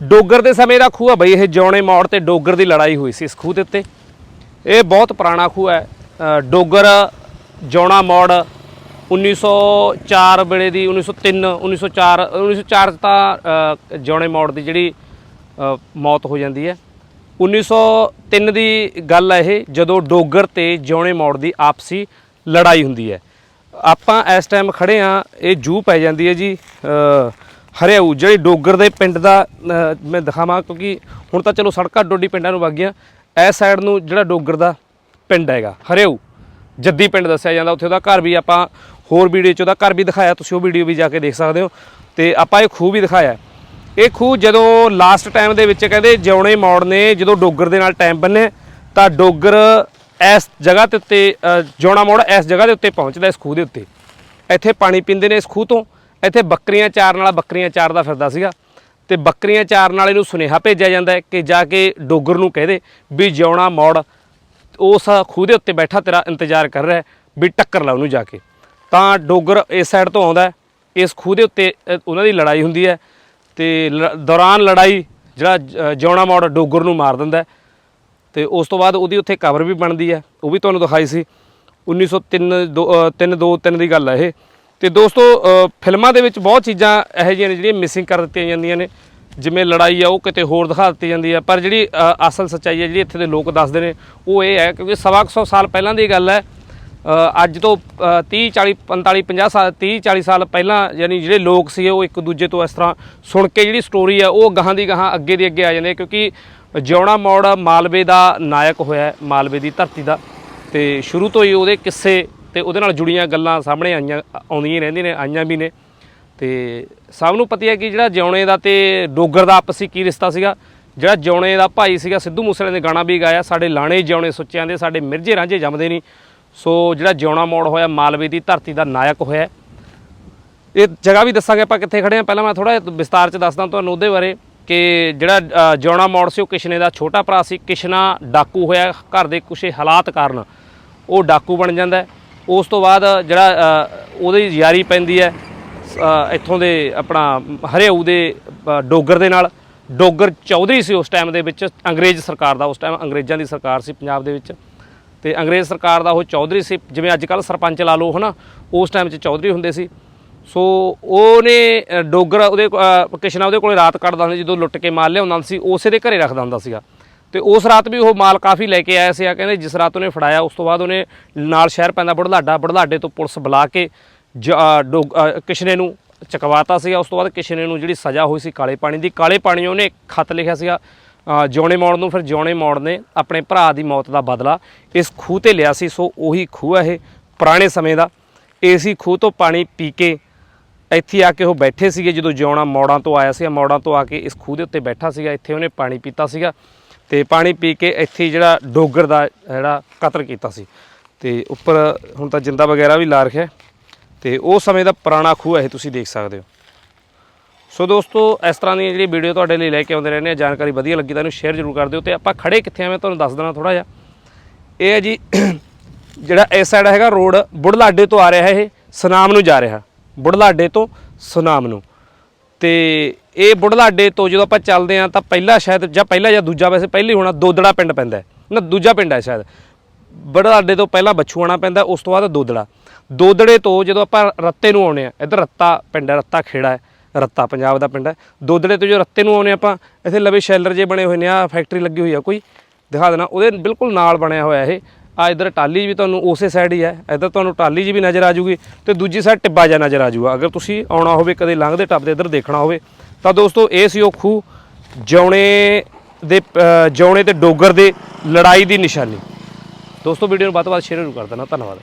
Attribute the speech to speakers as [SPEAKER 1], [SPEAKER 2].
[SPEAKER 1] ਡੋਗਰ ਦੇ ਸਮੇਂ ਦਾ ਖੂਹ ਆ ਬਈ ਇਹ ਜੌਣੇ ਮੋੜ ਤੇ ਡੋਗਰ ਦੀ ਲੜਾਈ ਹੋਈ ਸੀ ਇਸ ਖੂਹ ਦੇ ਉੱਤੇ। ਇਹ ਬਹੁਤ ਪੁਰਾਣਾ ਖੂਹ ਹੈ। ਡੋਗਰ ਜੌਣਾ ਮੋੜ 1904 ਵੇਲੇ ਦੀ 1903 1904 1904 'ਚ ਤਾਂ ਅ, ਜੌਣੇ ਮੋੜ ਦੀ ਜਿਹੜੀ ਮੌਤ ਹੋ ਜਾਂਦੀ ਹੈ। 1903 ਦੀ ਗੱਲ ਹੈ ਇਹ ਜਦੋਂ ਡੋਗਰ ਤੇ ਜੌਣੇ ਮੋੜ ਦੀ ਆਪਸੀ ਲੜਾਈ ਹੁੰਦੀ ਹੈ। ਆਪਾਂ ਇਸ ਟਾਈਮ ਖੜੇ ਆ ਇਹ ਜੂ ਪੈ ਜਾਂਦੀ ਹੈ ਜੀ ਹਰਿਆਊ ਜਿਹੜੀ ਡੋਗਰ ਦੇ ਪਿੰਡ ਦਾ ਅ, ਮੈਂ ਦਿਖਾਵਾਂ ਕਿਉਂਕਿ ਹੁਣ ਤਾਂ ਚਲੋ ਸੜਕਾਂ ਡੋਡੀ ਪਿੰਡਾਂ ਨੂੰ ਵਗ ਗਈਆਂ। ਇਸ ਸਾਈਡ ਨੂੰ ਜਿਹੜਾ ਡੋਗਰ ਦਾ ਪਿੰਡ ਹੈਗਾ ਹਰਿਆਊ ਜੱਦੀ ਪਿੰਡ ਦੱਸਿਆ ਜਾਂਦਾ ਉੱਥੇ ਉਹਦਾ ਘਰ ਵੀ ਆਪਾਂ ਹੋਰ ਵੀਡੀਓ 'ਚ ਉਹਦਾ ਘਰ ਵੀ ਦਿਖਾਇਆ ਤੁਸੀਂ ਉਹ ਵੀਡੀਓ ਵੀ ਜਾ ਕੇ ਦੇਖ ਸਕਦੇ ਹੋ। ਤੇ ਆਪਾਂ ਇਹ ਖੂਹ ਵੀ ਦਿਖਾਇਆ। ਇਹ ਖੂਹ ਜਦੋਂ ਲਾਸਟ ਟਾਈਮ ਦੇ ਵਿੱਚ ਕਹਿੰਦੇ ਜਿਉਣੇ ਮੋੜ ਨੇ ਜਦੋਂ ਡੋਗਰ ਦੇ ਨਾਲ ਟਾਈਮ ਬੰਨੇ ਤਾਂ ਡੋਗਰ ਇਸ ਜਗ੍ਹਾ ਤੇ ਉੱਤੇ ਅ, ਜਿਉਣਾ ਮੋੜ ਇਸ ਜਗ੍ਹਾ ਦੇ ਉੱਤੇ ਪਹੁੰਚਦਾ ਇਸ ਖੂਹ ਦੇ ਉੱਤੇ। ਇੱਥੇ ਪਾਣੀ ਪੀਂਦੇ ਨੇ ਇਸ ਖੂਹ ਤੋਂ। ਇੱਥੇ ਬੱਕਰੀਆਂ ਚਾਰਨ ਵਾਲਾ ਬੱਕਰੀਆਂ ਚਾਰਦਾ ਫਿਰਦਾ ਸੀਗਾ ਤੇ ਬੱਕਰੀਆਂ ਚਾਰਨ ਵਾਲੇ ਨੂੰ ਸੁਨੇਹਾ ਭੇਜਿਆ ਜਾਂਦਾ ਹੈ ਕਿ ਜਾ ਕੇ ਡੋਗਰ ਨੂੰ ਕਹਿ ਦੇ ਵੀ ਜਿਉਣਾ ਮੋੜ, ਉਸ ਖੂਹ ਦੇ ਉੱਤੇ ਬੈਠਾ ਤੇਰਾ ਇੰਤਜ਼ਾਰ ਕਰ ਰਿਹਾ ਵੀ ਟੱਕਰ ਲਾ ਉਹਨੂੰ ਜਾ ਕੇ। ਤਾਂ ਡੋਗਰ ਇਸ ਸਾਈਡ ਤੋਂ ਆਉਂਦਾ ਇਸ ਖੂਹ ਦੇ ਉੱਤੇ ਉਹਨਾਂ ਦੀ ਲੜਾਈ ਹੁੰਦੀ ਹੈ ਤੇ ਲ- ਦੌਰਾਨ ਲੜਾਈ ਜਿਹੜਾ ਜ- ਜਿਉਣਾ ਮੋੜ ਡੋਗਰ ਨੂੰ ਮਾਰ ਦਿੰਦਾ ਹੈ ਤੇ ਉਸ ਤੋਂ ਬਾਅਦ ਉਹਦੀ ਉੱਥੇ ਕਵਰ ਵੀ ਬਣਦੀ ਹੈ, ਉਹ ਵੀ ਤੁਹਾਨੂੰ ਦਿਖਾਈ ਸੀ। 1903 3 2 3 ਦੀ ਗੱਲ ਹੈ ਇਹ। ਤੇ ਦੋਸਤੋ ਫਿਲਮਾਂ ਦੇ ਵਿੱਚ ਬਹੁਤ ਚੀਜ਼ਾਂ ਇਹੋ ਜਿਹੀਆਂ ਨੇ ਜਿਹੜੀਆਂ ਮਿਸਿੰਗ ਕਰ ਦਿੱਤੀਆਂ ਜਾਂਦੀਆਂ ਨੇ। ਜਿਵੇਂ ਲੜਾਈ ਆ ਉਹ ਕਿਤੇ ਹੋਰ ਦਿਖਾ ਦਿੱਤੀ ਜਾਂਦੀ ਹੈ ਪਰ ਜਿਹੜੀ ਅਸਲ ਸੱਚਾਈ ਹੈ ਜਿਹੜੀ ਇੱਥੇ ਦੇ ਲੋਕ ਦੱਸਦੇ ਨੇ ਉਹ ਇਹ ਹੈ ਕਿਉਂਕਿ ਸਵਾ ਕੁ ਸੌ ਸਾਲ ਪਹਿਲਾਂ ਦੀ ਗੱਲ ਹੈ। ਅੱਜ ਤੋਂ ਅ, 30 40 45 50 ਸਾਲ 30 40 ਸਾਲ ਪਹਿਲਾਂ ਯਾਨੀ ਜਿਹੜੇ ਲੋਕ ਸੀ ਉਹ ਇੱਕ ਦੂਜੇ ਤੋਂ ਇਸ ਤਰ੍ਹਾਂ ਸੁਣ ਕੇ ਜਿਹੜੀ ਸਟੋਰੀ ਆ ਉਹ ਗਾਹਾਂ ਦੀ ਗਾਹਾਂ ਅੱਗੇ ਦੀ ਅੱਗੇ ਆ ਜਾਂਦੇ ਕਿਉਂਕਿ ਜਿਉਣਾ ਮੋੜ ਮਾਲਵੇ ਦਾ ਨਾਇਕ ਹੋਇਆ ਮਾਲਵੇ ਦੀ ਧਰਤੀ ਦਾ। ਤੇ ਸ਼ੁਰੂ ਤੋਂ ਹੀ ਉਹਦੇ ਕਿੱਸੇ ਤੇ ਉਹਦੇ ਨਾਲ ਜੁੜੀਆਂ ਗੱਲਾਂ ਸਾਹਮਣੇ ਆਈਆਂ, ਆਉਂਦੀਆਂ ਹੀ ਰਹਿੰਦੀਆਂ ਨੇ, ਆਈਆਂ ਵੀ ਨੇ। ਤੇ ਸਭ ਨੂੰ ਪਤਾ ਹੈ ਕਿ ਜਿਹੜਾ ਜਿਉਣੇ ਦਾ ਤੇ ਡੋਗਰ ਦਾ ਆਪਸੀ ਕੀ ਰਿਸ਼ਤਾ ਸੀਗਾ? ਜਿਹੜਾ ਜਿਉਣੇ ਦਾ ਭਾਈ ਸੀਗਾ, ਸਿੱਧੂ ਮੂਸੇਵਾਲੇ ਨੇ ਗਾਣਾ ਵੀ ਗਾਇਆ, ਸਾਡੇ ਲਾਣੇ ਜਿਉਣੇ ਸੁੱਚਿਆਂ ਦੇ, ਸਾਡੇ ਮਿਰਜੇ ਰਾਂਝੇ ਜੰਮਦੇ ਨਹੀਂ। ਸੋ ਜਿਹੜਾ ਜਿਉਣਾ ਮੋੜ ਹੋਇਆ, ਮਾਲਵੇ ਦੀ ਧਰਤੀ ਦਾ ਨਾਇਕ ਹੋਇਆ। ਇਹ ਜਗ੍ਹਾ ਵੀ ਦੱਸਾਂਗੇ ਆਪਾਂ ਕਿੱਥੇ ਖੜੇ ਆ ਪਹਿਲਾਂ ਮੈਂ ਥੋੜਾ ਵਿਸਤਾਰ ਚ ਦੱਸਦਾ ਤੁਹਾਨੂੰ ਉਹਦੇ ਬਾਰੇ ਕਿ ਜਿਹੜਾ ਜਿਉਣਾ ਮੋੜ ਸੀ, ਉਹ ਕਿਸ਼ਨੇ ਦਾ ਛੋਟਾ ਭਰਾ ਸੀ। ਕਿਸ਼ਨਾ ਡਾਕੂ ਹੋਇਆ, ਘਰ ਦੇ ਕੁਛ ਹਾਲਾਤ ਕਾਰਨ। ਉਹ ਡਾਕੂ ਬਣ ਜਾਂਦਾ ਉਸ ਤੋਂ ਬਾਅਦ ਜਿਹੜਾ ਉਹਦੀ ਯਾਰੀ ਪੈਂਦੀ ਹੈ ਅ, ਇੱਥੋਂ ਦੇ ਆਪਣਾ ਹਰਿਆਊ ਦੇ ਡੋਗਰ ਦੇ ਨਾਲ। ਡੋਗਰ ਚੌਧਰੀ ਸੀ ਉਸ ਟਾਈਮ ਦੇ ਵਿੱਚ ਅੰਗਰੇਜ਼ ਸਰਕਾਰ ਦਾ ਉਸ ਟਾਈਮ ਅੰਗਰੇਜ਼ਾਂ ਦੀ ਸਰਕਾਰ ਸੀ ਪੰਜਾਬ ਦੇ ਵਿੱਚ। ਤੇ ਅੰਗਰੇਜ਼ ਸਰਕਾਰ ਦਾ ਉਹ ਚੌਧਰੀ ਸੀ ਜਿਵੇਂ ਅੱਜ ਕੱਲ ਸਰਪੰਚ ਲਾ ਲਓ ਹਨਾ ਉਸ ਟਾਈਮ 'ਚ ਚੌਧਰੀ ਹੁੰਦੇ ਸੀ। ਸੋ ਉਹਨੇ ਡੋਗਰ ਉਹਦੇ ਅ, ਕਿਸ਼ਨਾ ਉਹਦੇ ਕੋਲੇ ਰਾਤ ਕੱਢਦਾ ਹੁੰਦਾ ਸੀ, ਜਦੋਂ ਲੁੱਟ ਕੇ ਮਾਲ ਲਿਆਉਂਦਾ ਸੀ ਉਸੇ ਦੇ ਘਰੇ ਰੱਖਦਾ ਹੁੰਦਾ ਸੀਗਾ। ਤੇ ਉਸ ਰਾਤ ਵੀ ਉਹ ਮਾਲ ਕਾਫੀ ਲੈ ਕੇ ਆਇਆ ਸੀਗਾ ਕਹਿੰਦੇ ਜਿਸ ਰਾਤ ਉਹਨੇ ਫੜਾਇਆ ਉਸ ਤੋਂ ਬਾਅਦ ਉਹਨੇ ਨਾਲ ਸ਼ਹਿਰ ਪੈਂਦਾ ਬੜਲਾਡਾ ਬੜਲਾਡੇ ਤੋਂ ਪੁਲਿਸ ਬੁਲਾ ਕੇ ਜ- ਅ, ਕਿਸ਼ਨੇ ਨੂੰ ਚਕਵਾਤਾ ਸੀਗਾ ਉਸ ਤੋਂ ਬਾਅਦ ਕਿਸ਼ਨੇ ਨੂੰ ਜਿਹੜੀ ਸਜ਼ਾ ਹੋਈ ਸੀ ਕਾਲੇ ਪਾਣੀ ਦੀ ਕਾਲੇ ਪਾਣੀ ਉਹਨੇ ਖਤ ਲਿਖਿਆ ਸੀਗਾ ਅ, ਜਿਉਣੇ ਮੋੜ ਨੂੰ ਫਿਰ ਜਿਉਣੇ ਮੋੜ ਨੇ ਆਪਣੇ ਭਰਾ ਦੀ ਮੌਤ ਦਾ ਬਦਲਾ ਇਸ ਖੂਹ ਤੇ ਲਿਆ ਸੀ ਸੋ ਉਹੀ ਖੂਹ ਹੈ ਇਹ ਪੁਰਾਣੇ ਸਮੇਂ ਦਾ। ਏਸੀ ਖੂਹ ਤੋਂ ਪਾਣੀ ਪੀ ਕੇ ਇੱਥੇ ਆ ਕੇ ਉਹ ਬੈਠੇ ਸੀਗੇ ਜਦੋਂ ਜਿਉਣਾ ਮੌੜਾਂ ਤੋਂ ਆਇਆ ਸੀ ਮੌੜਾਂ ਤੋਂ ਆ ਕੇ ਇਸ ਖੂਹ ਦੇ ਉੱਤੇ ਬੈਠਾ ਸੀਗਾ ਇੱਥੇ ਉਹਨੇ ਪਾਣੀ ਪੀਤਾ ਸੀਗਾ। ਤੇ ਪਾਣੀ ਪੀ ਕੇ ਇੱਥੇ ਜਿਹੜਾ ਡੋਗਰ ਦਾ ਜਿਹੜਾ ਕਤਲ ਕੀਤਾ ਸੀ। ਤੇ ਉੱਪਰ ਹੁਣ ਤਾਂ ਜਿੰਦਾ ਵਗੈਰਾ ਵੀ ਲਾ ਰੱਖਿਆ। ਤੇ ਉਹ ਸਮੇਂ ਦਾ ਪੁਰਾਣਾ ਖੂਹ ਹੈ, ਇਹ ਤੁਸੀਂ ਦੇਖ ਸਕਦੇ ਹੋ। ਸੋ ਦੋਸਤੋ, ਇਸ ਤਰ੍ਹਾਂ ਦੀ ਜਿਹੜੀ ਵੀਡੀਓ ਤੁਹਾਡੇ ਲਈ ਲੈ ਕੇ ਆਉਂਦੇ ਰਹਿੰਦੇ ਆ, ਜਾਣਕਾਰੀ ਵਧੀਆ ਲੱਗੀ ਤਾਂ ਇਹਨੂੰ ਸ਼ੇਅਰ ਜ਼ਰੂਰ ਕਰ ਦਿਓ ਤੇ ਆਪਾਂ ਖੜੇ ਕਿੱਥੇ ਆ, ਮੈਂ ਤੁਹਾਨੂੰ ਦੱਸ ਦੇਣਾ ਥੋੜਾ ਜਿਹਾ। ਇਹ ਹੈ ਜੀ, ਜਿਹੜਾ ਇਸ ਸਾਈਡ ਹੈਗਾ ਰੋਡ, ਬੁਢਲਾਡੇ ਤੋਂ ਆ ਰਿਹਾ ਹੈ ਇਹ, ਸੁਨਾਮ ਨੂੰ ਜਾ ਰਿਹਾ। ਬੁਢਲਾਡੇ ਤੋਂ ਸੁਨਾਮ ਨੂੰ। ਤੇ ਇਹ ਬੁਢਲਾਡੇ ਤੋਂ ਜਦੋਂ ਆਪਾਂ ਚੱਲਦੇ ਆ ਤਾਂ ਪਹਿਲਾ ਸ਼ਾਇਦ ਜਾਂ ਪਹਿਲਾ ਜਾਂ ਦੂਜਾ ਵੈਸੇ ਪਹਿਲੇ ਹੋਣਾ ਦੋਦੜਾ ਪਿੰਡ ਪੈਂਦਾ ਨਾ, ਦੂਜਾ ਪਿੰਡ ਹੈ ਸ਼ਾਇਦ। ਬੁਢਲਾਡੇ ਤੋਂ ਪਹਿਲਾਂ ਬੱਛੂ ਬਛੂਆਣਾ ਪੈਂਦਾ, ਉਸ ਤੋਂ ਬਾਅਦ ਦੋਦੜਾ। ਦੋਦੜੇ ਤੋਂ ਜਦੋਂ ਆਪਾਂ ਰੱਤੇ ਨੂੰ ਆਉਣੇ ਆ ਇੱਧਰ ਰੱਤਾ ਪਿੰਡ ਹੈ, ਰੱਤਾ ਖੇੜਾ ਹੈ, ਰੱਤਾ ਪੰਜਾਬ ਦਾ ਪਿੰਡ ਹੈ। ਦੋਦੜੇ ਤੋਂ ਜੋ ਰੱਤੇ ਨੂੰ ਆਉਣੇ ਆਪਾਂ, ਇੱਥੇ ਲਵੇ ਸ਼ੈਲਰ ਜੇ ਬਣੇ ਹੋਏ ਨੇ ਆ ਫੈਕਟਰੀ ਲੱਗੀ ਹੋਈ ਆ ਕੋਈ, ਦਿਖਾ ਦੇਣਾ, ਉਹਦੇ ਬਿਲਕੁਲ ਨਾਲ ਬਣਿਆ ਹੋਇਆ ਇਹ। ਆ ਇਧਰ ਟਾਲੀ ਵੀ ਤੁਹਾਨੂੰ ਉਸੇ ਸਾਈਡ ਹੀ ਹੈ। ਇਧਰ ਤੁਹਾਨੂੰ ਟਾਲੀ ਜੀ ਵੀ ਨਜ਼ਰ ਆ ਜੂਗੀ ਤੇ ਦੂਜੀ ਸਾਈਡ ਟਿੱਬਾ ਜਾ ਨਜ਼ਰ ਆ ਜੂਗਾ। ਅਗਰ ਤੁਸੀਂ ਆਉਣਾ ਹੋਵੇ ਕਦੇ ਲੰਘਦੇ ਟੱਪਦੇ ਇਧਰ ਦੇਖਣਾ ਹੋਵੇ ਤਾਂ ਦੋਸਤੋ ਇਹ ਸੀ ਉਹ ਖੂਹ ਜਿਉਣੇ ਦੇ ਅ, ਜਿਉਣੇ ਤੇ ਡੋਗਰ ਦੇ ਲੜਾਈ ਦੀ ਨਿਸ਼ਾਨੀ। ਦੋਸਤੋ ਵੀਡੀਓ ਨੂੰ ਵੱਧ ਤੋਂ ਵੱਧ ਸ਼ੇਅਰ ਜ਼ਰੂਰ ਕਰ ਦੇਣਾ। ਧੰਨਵਾਦ।